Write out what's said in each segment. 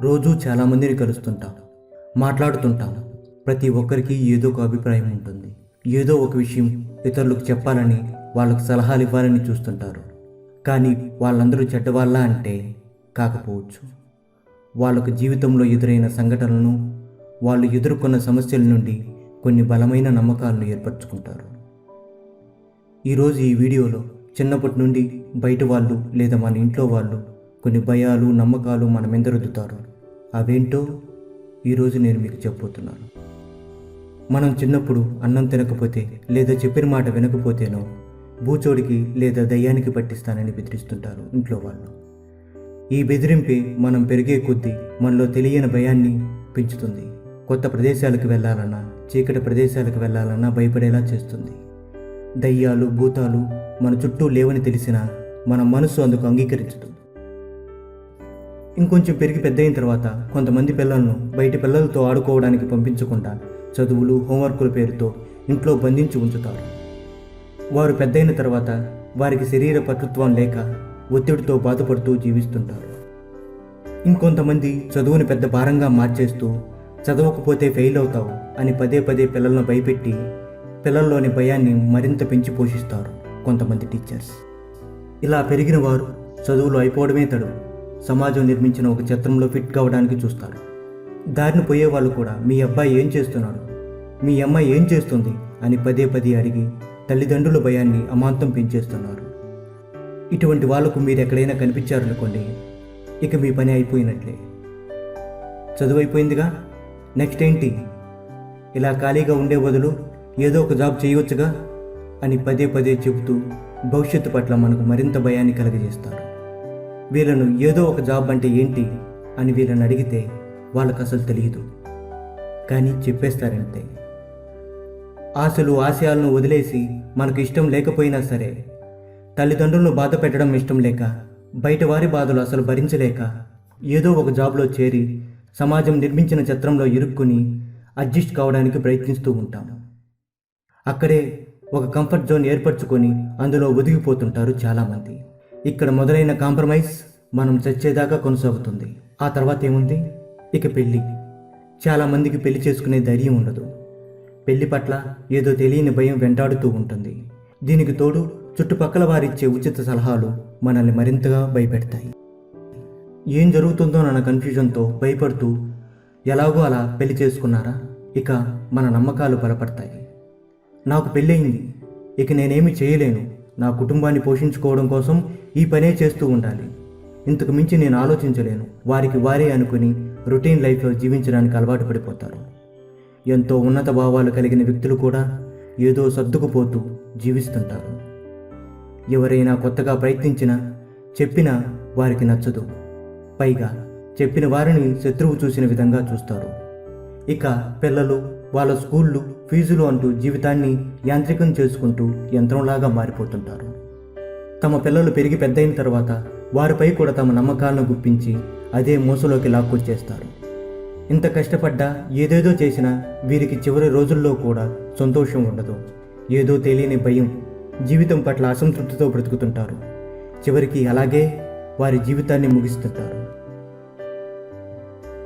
రోజూ చాలామందిని కలుస్తుంటాం మాట్లాడుతుంటాం. ప్రతి ఒక్కరికి ఏదో ఒక అభిప్రాయం ఉంటుంది. ఏదో ఒక విషయం ఇతరులకు చెప్పాలని వాళ్ళకు సలహాలు ఇవ్వాలని చూస్తుంటారు. కానీ వాళ్ళందరూ చెడ్డవాళ్ళ అంటే కాకపోవచ్చు. వాళ్ళకు జీవితంలో ఎదురైన సంఘటనలను వాళ్ళు ఎదుర్కొన్న సమస్యల నుండి కొన్ని బలమైన నమ్మకాలను ఏర్పరచుకుంటారు. ఈరోజు ఈ వీడియోలో చిన్నప్పటి నుండి బయట వాళ్ళు లేదా మన ఇంట్లో వాళ్ళు కొన్ని భయాలు నమ్మకాలు మన మీద రుద్దుతారు. అవేంటో ఈరోజు నేను మీకు చెప్పబోతున్నాను. మనం చిన్నప్పుడు అన్నం తినకపోతే లేదా చెప్పిన మాట వినకపోతేనో భూచోడికి లేదా దయ్యానికి పట్టిస్తానని బెదిరిస్తుంటారు ఇంట్లో వాళ్ళు. ఈ బెదిరింపే మనం పెరిగే కొద్దీ మనలో తెలియని భయాన్ని పెంచుతుంది. కొత్త ప్రదేశాలకు వెళ్ళాలన్నా చీకటి ప్రదేశాలకు వెళ్ళాలన్నా భయపడేలా చేస్తుంది. దయ్యాలు భూతాలు మన చుట్టూ లేవని తెలిసినా మన మనసు అందుకు అంగీకరించదు. ఇంకొంచెం పెరిగి పెద్దయిన తర్వాత కొంతమంది పిల్లలను బయట పిల్లలతో ఆడుకోవడానికి పంపించకుండా చదువులు హోంవర్కుల పేరుతో ఇంట్లో బంధించి ఉంచుతారు. వారు పెద్దయిన తర్వాత వారికి శరీర పటుత్వం లేక ఒత్తిడితో బాధపడుతూ జీవిస్తుంటారు. ఇంకొంతమంది చదువుని పెద్ద భారంగా మార్చేస్తూ చదవకపోతే ఫెయిల్ అవుతావు అని పదే పదే పిల్లలను భయపెట్టి పిల్లల్లోని భయాన్ని మరింత పెంచి పోషిస్తారు కొంతమంది టీచర్స్. ఇలా పెరిగిన వారు చదువులు అయిపోవడమే తడు. సమాజం నిర్మించిన ఒక చిత్రంలో ఫిట్ కావడానికి చూస్తారు. దారిని పోయే వాళ్ళు కూడా మీ అబ్బాయి ఏం చేస్తున్నాడు? మీ అమ్మాయి ఏం చేస్తుంది? అని పదే పదే అడిగి తల్లిదండ్రుల భయాన్ని అమాంతం పెంచేస్తున్నారు. ఇటువంటి వాళ్ళకు మీరు ఎక్కడైనా కనిపించారనుకోండి ఇక మీ పని అయిపోయినట్లే. చదువు అయిపోయిందిగా నెక్స్ట్ ఏంటి? ఇలా ఖాళీగా ఉండే బదులు ఏదో ఒక జాబ్ చేయవచ్చుగా అని పదే పదే చెబుతూ భవిష్యత్తు పట్ల మనకు మరింత భయాన్ని కలగజేస్తారు. వీళ్ళను ఏదో ఒక జాబ్ అంటే ఏంటి అని వీళ్ళని అడిగితే వాళ్ళకు అసలు తెలియదు. కానీ చెప్పేస్తారంతే. ఆశలు ఆశయాలను వదిలేసి మనకు ఇష్టం లేకపోయినా సరే తల్లిదండ్రులను బాధ పెట్టడం ఇష్టం లేక బయట వారి బాధలు అసలు భరించలేక ఏదో ఒక జాబ్లో చేరి సమాజం నిర్మించిన చిత్రంలో ఇరుక్కుని అడ్జస్ట్ కావడానికి ప్రయత్నిస్తూ ఉంటాము అక్కడే ఒక కంఫర్ట్ జోన్ ఏర్పరచుకొని అందులో ఒదిగిపోతుంటారు చాలామంది. ఇక్కడ మొదలైన కాంప్రమైజ్ మనం చచ్చేదాకా కొనసాగుతుంది. ఆ తర్వాత ఏముంది? ఇక పెళ్ళి. చాలామందికి పెళ్ళి చేసుకునే ధైర్యం ఉండదు. పెళ్ళి పట్ల ఏదో తెలియని భయం వెంటాడుతూ ఉంటుంది. దీనికి తోడు చుట్టుపక్కల వారిచ్చే ఉచిత సలహాలు మనల్ని మరింతగా భయపెడతాయి. ఏం జరుగుతుందో అన్న కన్ఫ్యూజన్తో భయపడుతూ ఎలాగో అలా పెళ్ళి చేసుకున్నారా? ఇక మన నమ్మకాలు బలపడతాయి. నాకు పెళ్ళయింది. ఇక నేనేమి చేయలేను. నా కుటుంబాన్ని పోషించుకోవడం కోసం ఈ పనే చేస్తూ ఉండాలి. ఇంతకు మించి నేను ఆలోచించలేను. వారికి వారే అనుకుని రొటీన్ లైఫ్లో జీవించడానికి అలవాటు పడిపోతారు. ఎంతో ఉన్నత భావాలు కలిగిన వ్యక్తులు కూడా ఏదో సర్దుకుపోతూ జీవిస్తుంటారు. ఎవరైనా కొత్తగా ప్రయత్నించినా చెప్పినా వారికి నచ్చదు. పైగా చెప్పిన వారిని శత్రువు చూసిన విధంగా చూస్తారు. ఇక పిల్లలు వాళ్ళ స్కూళ్ళు ఫీజులు అంటూ జీవితాన్ని యాంత్రికం చేసుకుంటూ యంత్రంలాగా మారిపోతుంటారు. తమ పిల్లలు పెరిగి పెద్దయిన తర్వాత వారిపై కూడా తమ నమ్మకాలను గుప్పించి అదే మోసలోకి లాక్కొచ్చేస్తారు ఇంత కష్టపడ్డా ఏదేదో చేసినా వీరికి చివరి రోజుల్లో కూడా సంతోషం ఉండదు. ఏదో తెలియని భయం జీవితం పట్ల అసంతృప్తితో బ్రతుకుతుంటారు. చివరికి అలాగే వారి జీవితాన్ని ముగిస్తుంటారు.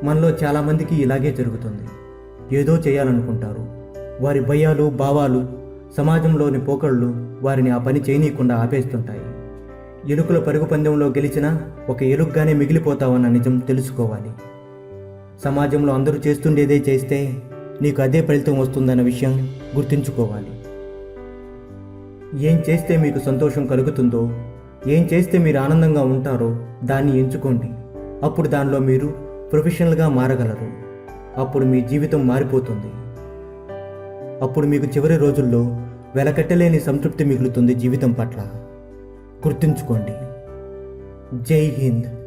మనలో చాలామందికి ఇలాగే జరుగుతుంది. ఏదో చేయాలనుకుంటారు. వారి భయాలు భావాలు సమాజంలోని పోకళ్ళు వారిని ఆ పని చేయనీయకుండా ఆపేస్తుంటాయి. ఎలుకల పరుగు పందెంలో గెలిచినా ఒక ఎలుగ్గానే మిగిలిపోతావన్న నిజం తెలుసుకోవాలి. సమాజంలో అందరూ చేస్తుండేదే చేస్తే నీకు అదే ఫలితం వస్తుందన్న విషయం గుర్తుంచుకోవాలి. ఏం చేస్తే మీకు సంతోషం కలుగుతుందో ఏం చేస్తే మీరు ఆనందంగా ఉంటారో దాన్ని ఎంచుకోండి. అప్పుడు దానిలో మీరు ప్రొఫెషనల్గా మారగలరు. అప్పుడు మీ జీవితం మారిపోతుంది. అప్పుడు మీకు చివరి రోజుల్లో వెలకట్టలేని సంతృప్తి మిగులుతుంది జీవితం పట్ల. గుర్తుంచుకోండి. జై హింద్.